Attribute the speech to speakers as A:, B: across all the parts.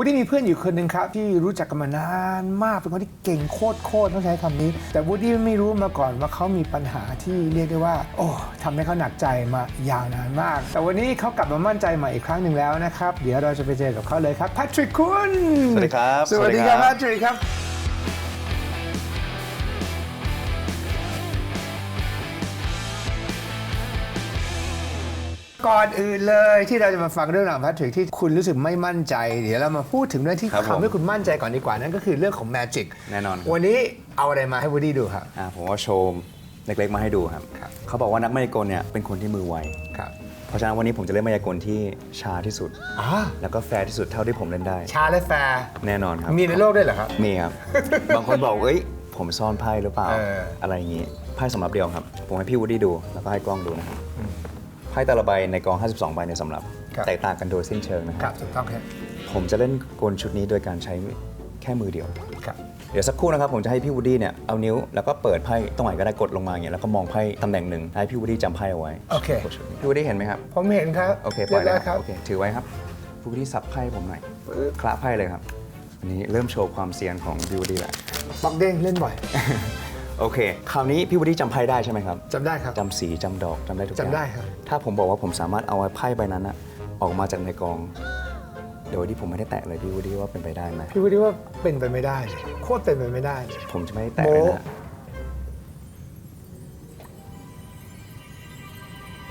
A: วูดดี้มีเพื่อนอยู่คนหนึ่งครับ ที่รู้จักกันมานานมากเป็นคนที่เก่งโคตรโคตรต้องใช้คำนี้ แต่วูดดี้ไม่รู้มาก่อนว่าเขามีปัญหาที่เรียกได้ว่า โอ้ทำให้เขาหนักใจมายาวนานมาก แต่วันนี้เขากลับมามั่นใจใหม่อีกครั้งหนึ่งแล้วนะครับ เดี๋ยวเราจะไปเจอกับเขาเลยครับแพทริกคุณ
B: สวัสดีครับ
A: สวัสดีครับ
B: ส
A: แพ
B: วัสดีครับ
A: ทริกครับ ก่อนอื่นเลยที่เราจะมาฟังเรื่องราวของแพทริกที่คุณรู้สึกไม่มั่นใจ เดี๋ยวเรามาพูดถึงเรื่องที่
B: ครับผม
A: ทำให้คุณมั่นใจก่อนดีกว่านั่นก็คือเรื่องของแมจิก
B: แน่นอนครับ
A: วันนี้เอาอะไรมาให้วูดดี้ดูครับ
B: อ่าผมว่าโชว์เล็กๆมาให้ดูครับ
A: ครับ
B: เขาบอกว่านักมายากลเนี่ยเป็นคนที่มือไว
A: ครับ
B: เพราะฉะนั้นวันนี้ผมจะเล่นมายากลที่ช้าที่สุด
A: อ๋อ
B: แล้วก็แฟร์ที่สุดเท่าที่ผมเล่นได้
A: ชาและแฟร์
B: แน่นอนครับ
A: มีในโลกด้วยเหรอครับ
B: มีครับ บางคนบอกเอ้ยผมซ่อนไพ่หรือเปล่า
A: เอออ
B: อะไรอย่างงี้ไพ่สำรับเดียวครับ ผมให้พี่วูดดี้ดูแล้วก็ให้กล้องดูนะครับไพ่แต่ละใบในกอง 52 ใบในสำรับ
A: ครับ
B: แตกต่างกันโดยสิ้นเชิงนะค
A: ค
B: รั
A: รับบถูกต้องครับ
B: ผมจะเล่นกลชุดนี้โดยการใช้แค่มือเดียว
A: ครับ
B: เดี๋ยวสักครู่นะครับผมจะให้พี่วูดดี้เนี่ยเอานิ้วแล้วก็เปิดไพ่ตรงไหนก็ได้กดลงมาอย่างเงี้ยแล้วก็มองไพ่ตำแหน่งหนึ่งให้พี่วูดดี้จำไพ่เอาไว้
A: โอเค
B: พี่วูดดี้เห็นไหมครับ
A: ผมเห็นครับ
B: โอเคปล่อย
A: รี
B: เลย
A: บร้
B: ครับโอเคถือไว้ครับพี่วูดดี้สับไพ่ผมหน่อยคละไพ่เลยครับอันนี้เริ่มโชว์ความเซียนของพี่วูดดี้แล้ว
A: บอกเด้งเล่นบ่อย
B: โอเค คราวนี้พี่วูดดี้จำไพ่ได้ใช่ไหมครับ
A: จำได้ครับ
B: จำสีจำดอกจำได้ทุกอย่าง
A: จำได้ครับ
B: ถ้าผมบอกว่าผมสามารถเอาไพ่ใบนั้นอะออกมาจากในกอง โดยที่ผมไม่ได้แตะเลยพี่วูดดี้ว่าเป็นไปได้ไหม
A: พี่วูดดี้ว่าเป็นไปไม่ได้เลยโคตรเป็นไปไม่ได้เลย
B: ผมจะไม่ได้แตะเลย
A: โม้
B: นะ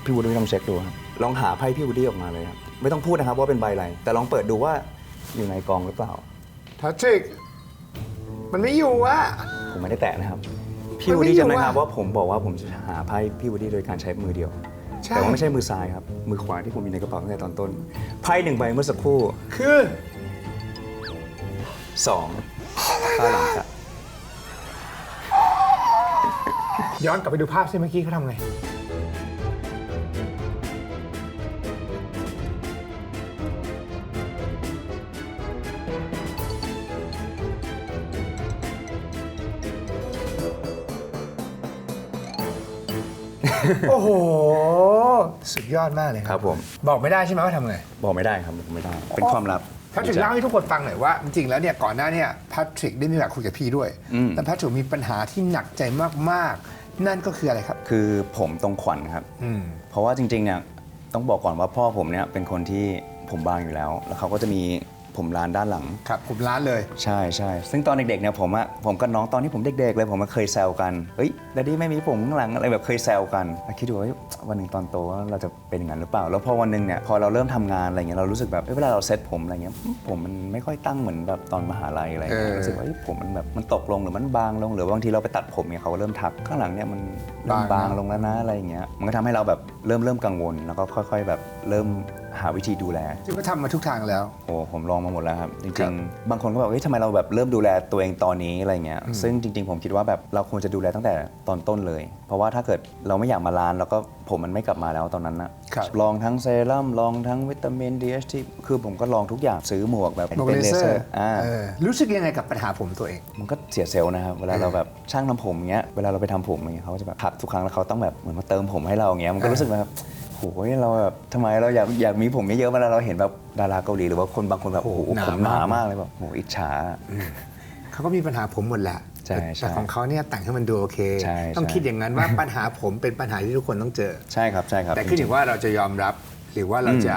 B: พี่วูดดี้ลองเช็คดูครับลองหาไพ่พี่วูดดี้ออกมาเลยครับไม่ต้องพูดนะครับว่าเป็นใบอะไร แต่ลองเปิดดูว่าอยู่ในกองหรือเปล่า
A: แพทริกมันไม่อยู่อะ
B: ผมไม่ได้แตะนะครับ พี่
A: มัน
B: วูด
A: ไม่
B: ดี้
A: อยู่
B: จำได้ไหม
A: อะ
B: ครับว่าผมบอกว่าผมจะหาไพ่พี่วูดดี้โดยการใช้มือเดียว
A: ใช่
B: แต่ว่าไม่ใช่มือซ้ายครับ มือขวาที่ผมมีในกระเป๋าตั้งแต่ตอนต้น ไพ่หนึ่งใบเมื่อสักครู่
A: คือ
B: สองข้างหลังครับ
A: ย้อนกลับไปดูภาพซิเมื่อกี้เขาทำไง โอ้โห สุดยอดมากเลย
B: ครับผม
A: บอกไม่ได้ใช่ไหมว่าทำไง
B: บอกไม่ได้ครับบอกไม่ได้ เป็นความลับ
A: แพทริกเล่าให้ทุกคนฟังหน่อยว่า จริงๆแล้วเนี่ยก่อนหน้าเนี่ยแพทริกได้มีโอกาสคุยกับพี่ด้วย
B: อืม
A: แต่แพทริกมีปัญหาที่หนักใจมากๆ นั่นก็คืออะไรครับ
B: คือผมตรงขวัญครับ
A: อืม
B: เพราะว่าจริงๆเนี่ยต้องบอกก่อนว่าพ่อผมเนี่ยเป็นคนที่ผมบางอยู่แล้ว แล้วเขาก็จะมี ผมร้านด้านหลัง
A: ครับผมร้านเลย
B: ใช่ใช่ซึ่งตอนเด็กๆเนี่ยผมอะผมกับน้องตอนที่ผมเด็กๆเลยผมก็เคยแซวกันเฮ้ยดดดี้ไม่มีผมข้างหลังอะไรแบบเคยแซวกันแล้วคิดดูว่าเฮ้ยวันหนึ่งตอนโตว่าเราจะเป็นอย่างนั้นหรือเปล่า แล้วพอวันหนึ่งเนี่ยพอเราเริ่มทำงานอะไรเงี้ยเรารู้สึกแบบเอ้ยเวลาเราเซ็ตผมอะไรเงี้ยผมมันไม่ค่อยตั้งเหมือนแบบตอนมหาลัยอะไรเงี้ย
A: เออ
B: รู้สึกว่าเฮ้ยผมมันแบบมันตกลงหรือมันบางลงหรือบางทีเราไปตัดผมเนี่ยเขาก็เริ่มทักข้างหลังเนี่ยมันเริ่ม
A: บาง
B: บาง
A: นะ
B: ลงแล้วนะอะไรเงี้ยมันก็ทำให้เราแบบเริ่มเริ่มกังวลแล้วก็ค่อย ๆ แบบเริ่มหาวิธีดูแล
A: ซึ่งก็ทำมาทุกทางแล้ว
B: โอ้ผมลองมาหมดแล้วครับจ
A: ครั
B: ริ
A: บ
B: งๆ บางคนก็บอกเฮ้ยทำไมเราแบบเริ่มดูแลตัวเองตอนนี้อะไรเงี้ยซึ่งจริง ๆ ผมคิดว่าแบบเราควรจะดูแลตั้งแต่ตอนต้นเลย เพราะว่าถ้าเกิดเราไม่อยากมาร้านแล้วก็ผมมันไม่กลับมาแล้วตอนนั้นนะครับลองทั้งเซรั่มลองทั้งวิตามิน DHT คือผมก็ลองทุกอย่างซื้อหมวกแบบ
A: บอก
B: เป็น
A: เล
B: เล
A: เซ
B: เซ
A: อ
B: อ
A: ร์
B: ร์อ่า
A: เออรู้สึกยังไงกับปัญหาผมตัวเอง
B: มันก็เสียเซลล์นะครับเวลาเราแบบช่างทำผมเงี้ยเวลาเราไปทำผมอย่างเงี้ยเขาก็จะแบบพักทุกครั้งแล้วเขาต้องแบบเหมือนมาเติมผมให้เราอย่างเงี้ยมันก็รู้สึกแบบ โอ้ยเราแบบทำไมเราอยากอยากมีผมเยอะๆเวลาเราเห็นแบบดาราเกาหลีหรือว่าคนบางคนแบบ
A: โอ้
B: โอ้
A: โห
B: โหผม
A: หนามาก
B: หนามากเลยแบบโอ้โหอิจฉา
A: เขาก็มีปัญหาผมหมดแหละ
B: ใช่
A: แต่
B: ใช่
A: แต่ของเขาเนี่ยแต่งให้มันดูโอเค
B: ใช่
A: ต้อง
B: ใช่
A: คิดอย่างนั้นว่าปัญหาผมเป็นปัญหาที่ทุกคนต้องเจอ
B: ใช่ครับใช่ครับ
A: แต่ขึ้นอยู่ว่าเราจะยอมรับหรือว่าเราจะ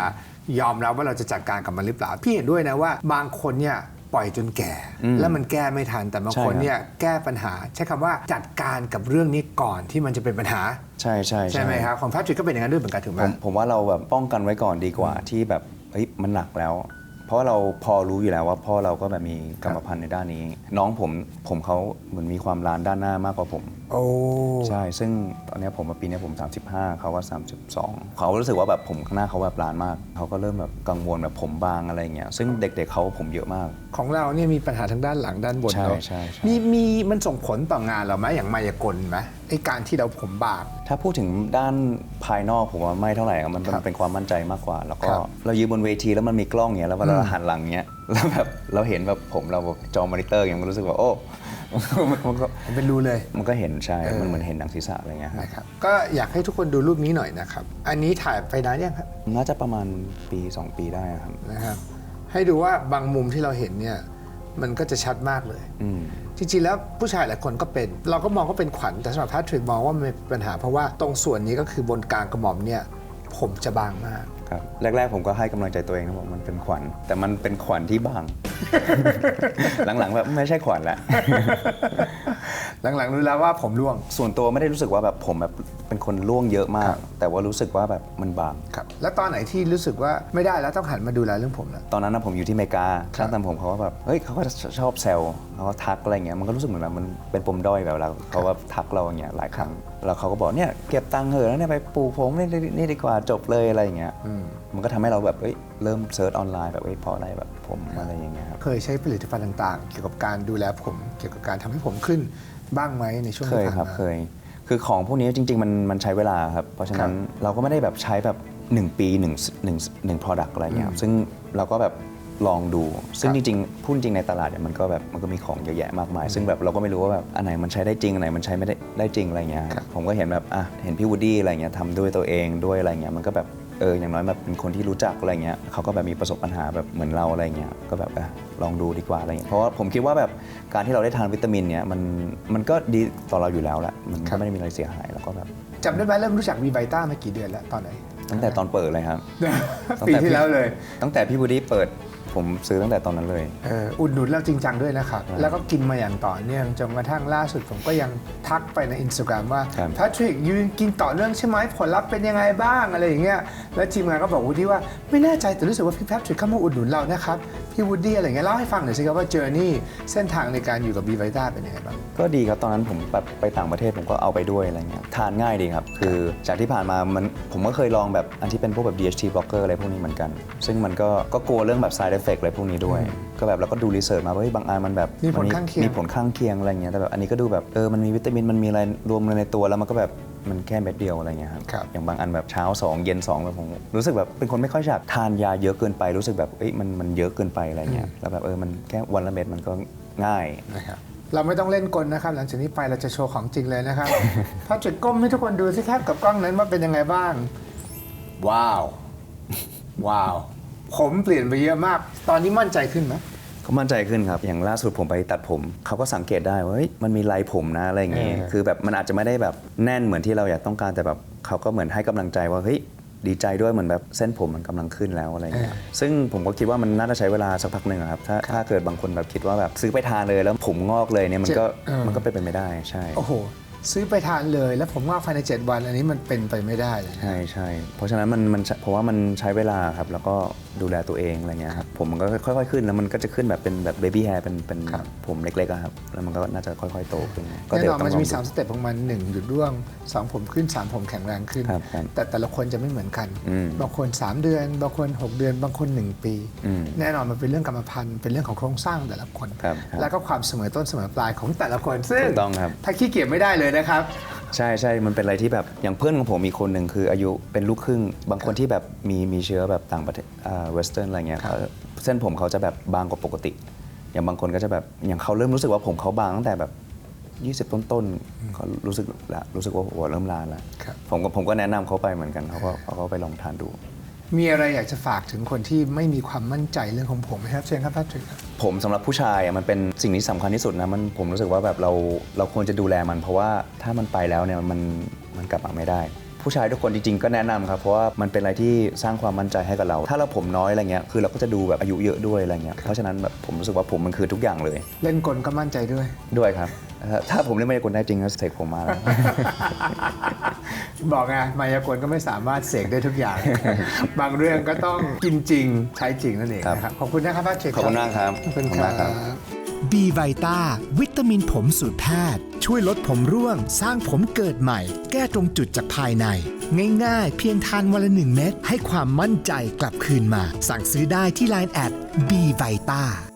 A: ยอมรับว่าเราจะจัดการกับมันหรือเปล่า พี่เห็นด้วยนะว่า บางคนเนี่ย ปล่อยจนแก่ แล้วมันแก้ไม่ทันแต่บางคนเนี่ยแก้ปัญหา ใช้คำว่าจัดการกับเรื่องนี้ก่อนที่มันจะเป็นปัญหา
B: ใช่ใช่
A: ใช่ไหมครับของแพทริกก็เป็นอย่างนั้นด้วยเหมือนกันถูกไห
B: ผมมผมว่าเราแบบป้องกันไว้ก่อนดีกว่าที่แบบเฮ้ยมันหนักแล้วเพ ราะเราพอรู้อยู่แล้วว่าพ่อเราก็แบบมีกรรมพันธุ์ในด้านนี้ น้องผมผมเขาเหมือนมีความร้านด้านหน้ามากกว่าผม
A: โอ้
B: ใช่ ซึ่งตอนเนี้ยผมมาปีเนี้ยผม 35 เขาก็ 32 เขาก็รู้สึกว่าแบบผมข้างหน้าเขาแบบลานมาก เขาก็เริ่มแบบกังวลแบบผมบางอะไรเงี้ย ซึ่งเด็กๆเขาผมเยอะมาก
A: ของเราเนี่ยมีปัญหาทางด้านหลังด้านบน
B: ใช่
A: เนาะ
B: ใช่ใช่
A: มีมีมันส่งผลต่องานเราไหมอย่างมายากลไหม ไอการที่เราผมบาง
B: ถ้าพูดถึงด้านภายนอกผมว่าไม่เท่าไหร่ครับมัน
A: ครับ
B: เป็นความมั่นใจมากกว่า แล้วก็
A: ครับ
B: เรายืนบนเวทีแล้วมันมีกล้องเงี้ยแล้วเวลาเราหันหลังเงี้ยแล้วแบบเราเห็นแบบผมเราแบบจอมอนิเตอร์อย่างมันรู้สึกว่าโอ้ มันก็
A: มันเป็นรูเลย
B: มันก็เห็นใช่
A: เออ
B: มันเหมือนเห็นหนังศีรษะอะไรเงี้ยครับ
A: นะครับ ก็อยากให้ทุกคนดูรูปนี้หน่อยนะครับ อันนี้ถ่ายไปนานยังครับ
B: น่าจะประมาณปี 2 ปีได้ครับ
A: นะครับ ให้ดูว่าบางมุมที่เราเห็นเนี่ย มันก็จะชัดมากเลย
B: อืม
A: จริงๆแล้วผู้ชายหลายคนก็เป็น เราก็มองว่าเป็นขวัญแต่สำหรับแพทริกมองว่ามันเป็นปัญหาเพราะว่าตรงส่วนนี้ก็คือบนกลางกระหม่อมเนี่ย ผมจะบางมาก
B: ครับแรก ๆ ผมก็ให้กำลังใจตัวเองนะบอกมันเป็นขวัญ แต่มันเป็นขวัญที่บาง หลังๆแบบไม่ใช่ขวัญละ
A: หลังๆรู้แล้วว่าผมร่วง
B: ส่วนตัวไม่ได้รู้สึกว่าแบบผมแบบเป็นคนล่วงเยอะมาก แต่ว่ารู้สึกว่าแบบมันบาง
A: ครับ แล้วตอนไหนที่รู้สึกว่าไม่ได้แล้วต้องหันมาดูแลเรื่องผมแล้ว
B: ตอนนั้นนะผมอยู่ที่อเมริกา
A: ครับ
B: ช่างทำผมเขาก็แบบเฮ้ยเขาก็ชอบแซวเขาก็ทักอะไรเงี้ยมันก็รู้สึกเหมือนแบบมันเป็นปมด้อยแบบเราเขาแบบทักเราอย่างเงี้ยหลายครั้งแล้วเขาก็บอกเนี่ยเก็บตังค์เถอะแล้วเนี่ยไปปลูกผมนี่นี่ดีกว่าจบเลยอะไรอย่างเงี้ยมันก็ทำให้เราแบบเอ้ยเริ่มเซิร์ชออนไลน์แบบเอ้ยเพราะอะไรแบบผมอะไรอย่างเงี้ยครับ
A: เคยใช้ผลิตภัณฑ์ต่างๆ เกี่ยวกับการดูแลผมเกี่ยวกับการทำให้ผมขึ้นบ้างไหมในช่วง
B: เค
A: ที่
B: ย
A: ผ่าน
B: ครับ
A: มา
B: เคย คือของพวกนี้จริง ๆ มันมันใช้เวลาครับ เพราะฉะนั้น
A: ครับ
B: เราก็ไม่ได้แบบใช้แบบ 1 ปี1 1 1 product อะไรเงี้ยครับซึ่งเราก็แบบลองดู ซึ่ง
A: ครับ
B: จริงๆพูดจริงในตลาดเนี่ยมันก็แบบมันก็มีของเยอะแยะมากมาย ซึ่งแบบเราก็ไม่รู้ว่าแบบอันไหนมันใช้ได้จริงอันไหนมันใช้ไม่ได้ได้จริงอะไรเงี้ยครับผมก็เห็นแบบอะเห็นพี่วูดดี้อะไรเงี้ยทำด้วยตัวเองด้วยอะไรเงี้ยมันก็แบบ เอออย่างน้อยแบบเป็นคนที่รู้จักอะไรเงี้ยเขาก็แบบมีประสบปัญหาแบบเหมือนเราอะไรเงี้ยก็แบบอะลองดูดีกว่าอะไรเงี้ยเพราะว่าผมคิดว่าแบบการที่เราได้ทานวิตามินเนี่ยมันมันก็ดีต่อเราอยู่แล้วแหละมัน
A: ครั
B: ก็
A: บ
B: ไม่ได้มีอะไรเสียหายแล้วก็แบบ
A: จำได้ไหมเริ่มรู้จักวีไวต้ามากี่เดือนแล้วตอนไหน
B: ตั้งแต่ตอนเปิดเลยครับ ตั้ง
A: ปี
B: แต่
A: ที่แล้วเลย
B: ตั้งแต่พี่บูดี้เปิด ผมซื้อตั้งแต่ตอนนั้นเลย
A: เอออุดหนุนเราจริงจังด้วยนะครับ แล้วก็กินมาอย่างต่อเนื่องจนกระทั่งล่าสุดผมก็ยังทักไปในอินสตาแกรมว่า
B: ครับ
A: แพทริกยืนกินต่อเนื่องใช่ไหมผลลัพธ์เป็นยังไงบ้างอะไรอย่างเงี้ยแล้วทีมงานก็บอกวูดดี้ว่าไม่แน่ใจแต่รู้สึกว่าพี่แพทริกเข้ามาอุดหนุนเรานะครับพี่วูดดี้อะไรอย่างเงี้ยเล่าให้ฟังหน่อยสิครับว่าเจอร์นี่เส้นทางในการอยู่กับบีไวต้าเป็นยังไงบ้าง
B: ก็ดีครับตอนนั้นผมแบบไปต่างประเทศผมก็เอาไปด้วยอะไรเงี้ยทานง่ายดีครับ คือจากที่ผ่านมามันผมก็เคยลองแบบอันที่เป็นพวกแบบ DHT blocker อะไรพวกนี้เหมือนกัน ซึ่งมันก็ก็กลัวเรื่องแบบ side effect อะไรพวกนี้ด้วย ก็แบบเราก็ดูรีเสิร์ชมาว่าเฮ้ยบางอันมันแบบ
A: มีผลข้างเคียง
B: มีผลข้างเคียงอะไรเงี้ยแต่แบบอันนี้ก็ดูแบบเออมันมีวิตามินมันมีอะไรรวมในตัวแล้วมันก็แบบมันแค่เม็ดเดียวอะไรเงี้ยครับ
A: ครับ
B: อย่างบางอันแบบเช้า 2 เย็น2แบบผมรู้สึกแบบเป็นคนไม่ค่อยอยากทานยาเยอะเกินไปรู้สึกแบบเอ้ยมันมันเยอะเกินไปอะไรเงี้ยแล้วแบบเออมันแค่วันละเม็ดมันก็ง่าย
A: นะครับเราไม่ต้องเล่นกลนะครับ หลังจากนี้ไปเราจะโชว์ของจริงเลยนะครับพอจุดก้มให้ทุกคนดูสิครับกับกล้องนั้นว่าเป็นยังไงบ้าง ว้าว ว้าว ผมเปลี่ยนไปเยอะมาก ตอนนี้มั่นใจขึ้นไหม
B: เขามั่นใจขึ้นครับ อย่างล่าสุดผมไปตัดผมเขาก็สังเกตได้ว่าเฮ้ยมันมีลายผมนะอะไรอย่างงี้
A: เออ
B: คือแบบมันอาจจะไม่ได้แบบแน่นเหมือนที่เราอยากต้องการแต่แบบเขาก็เหมือนให้กำลังใจว่าเฮ้ยดีใจด้วยเหมือนแบบเส้นผมมันกำลังขึ้นแล้วอะไรอย่างเงี้ย ซึ่งผมก็คิดว่ามันน่าจะใช้เวลาสักพักหนึ่งอะครับ ถ้าถ้าเกิดบางคนแบบคิดว่าแบบซื้อไปทานเลยแล้วผมงอกเลยเนี่ยมันก็
A: เออ
B: มันก็เป็นไปไม่ได้ใช่
A: โอ้โห ซื้อไปทานเลย แล้วผมว่าภายใน 7 วันอันนี้มันเป็นไปไม่ได้เลย
B: ใช่ใช่เพราะฉะนั้นมันมันเพราะว่ามันใช้เวลาครับ แล้วก็ดูแลตัวเองอะไรเงี้ยครับผมมันก็ค่อยๆขึ้นแล้วมันก็จะขึ้นแบบเป็นแบบเบบี้แฮร์เป็นเป็นผมเล็กๆอะครับแล้วมันก็น่าจะค่อยๆโตขึ้นก็
A: แน่
B: เดี๋ย
A: น
B: ว
A: อน
B: ต้อ
A: มัน
B: งล
A: จะ
B: อง
A: มี
B: ดู
A: 3สเต็ปของมัน1หยุดร่วง 2 ผมขึ้น 3 ผมแข็งแรงขึ้น
B: ครับครับ
A: แต่แต่ละคนจะไม่เหมือนกัน
B: อืม
A: บางคน 3 เดือน บางคน 6 เดือน บางคน 1 ปี
B: อืม
A: แน่นอนมันเป็นเรื่องกรรมพันธุ์เป็นเรื่องของโครงสร้างแต่ละคน
B: ครับครับ
A: แล้วก็ความเสมอต้นเสมอปลายของแต่ละคนซึ่ง
B: ถูกต้องครับ
A: ถ้าขี้เกียจไม่ได้เลยนะครับ
B: ใช่ใช่มันเป็นอะไรที่แบบอย่างเพื่อนของผมมีคนหนึ่งคืออายุเป็นลูกครึ่ง บางคนที่แบบมีมีเชื้อแบบต่างประเทศเวสเทิร์นอะไรเงี้ย
A: ครับ
B: เขาเส้นผมเขาจะแบบบางกว่าปกติ อย่างบางคนก็จะแบบอย่างเขาเริ่มรู้สึกว่าผมเขาบางตั้งแต่แบบ 20 ต้นๆเขารู้สึกละรู้สึกว่าหัวเริ่มลานแล้ว
A: ครับ
B: ผมก็ผมก็แนะนำเขาไปเหมือนกันเขาก็เขาก็ไปลองทานดู
A: มีอะไรอยากจะฝากถึงคนที่ไม่มีความมั่นใจเรื่องของผมไหมครับเชิญครับแพทริกครับ
B: ผมสำหรับผู้ชายอะมันเป็นสิ่งที่สำคัญที่สุดนะมันผมรู้สึกว่าแบบเราเราควรจะดูแลมัน เพราะว่าถ้ามันไปแล้วเนี่ยมันมันกลับมาไม่ได้ ผู้ชายทุกคนจริงๆก็แนะนำครับ เพราะว่ามันเป็นอะไรที่สร้างความมั่นใจให้กับเรา ถ้าเราผมน้อยอะไรเงี้ยคือเราก็จะดูแบบอายุเยอะด้วยอะไรเงี้ยเพราะฉะนั้นแบบผมรู้สึกว่าผมมันคือทุกอย่างเลย
A: เล่นกลก็มั่นใจด้วย
B: ด้วยครับเอ่อถ้าผมเล่นมายากลได้จริงก็เสกผมมาแล้ว
A: บอกไงมายากลก็ไม่สามารถเสกได้ทุกอย่าง บางเรื่องก็ต้องกินจริงใช้จริงนั่นเอง
B: ครับ
A: นะครับขอบคุณนะครับแพทริก
B: ขอบคุณมากครับ
A: ขอบคุณ
B: ขอบคุณ
A: ครั
B: มากครับ
A: บ
C: บีไวต้าวิตามินผมสูตรแพทย์ ช่วยลดผมร่วง สร้างผมเกิดใหม่ แก้ตรงจุดจากภายใน ง่ายๆ เพียงทานวันละหนึ่งเม็ดให้ความมั่นใจกลับคืนมา สั่งซื้อได้ที่ Line แอดบีไวต้า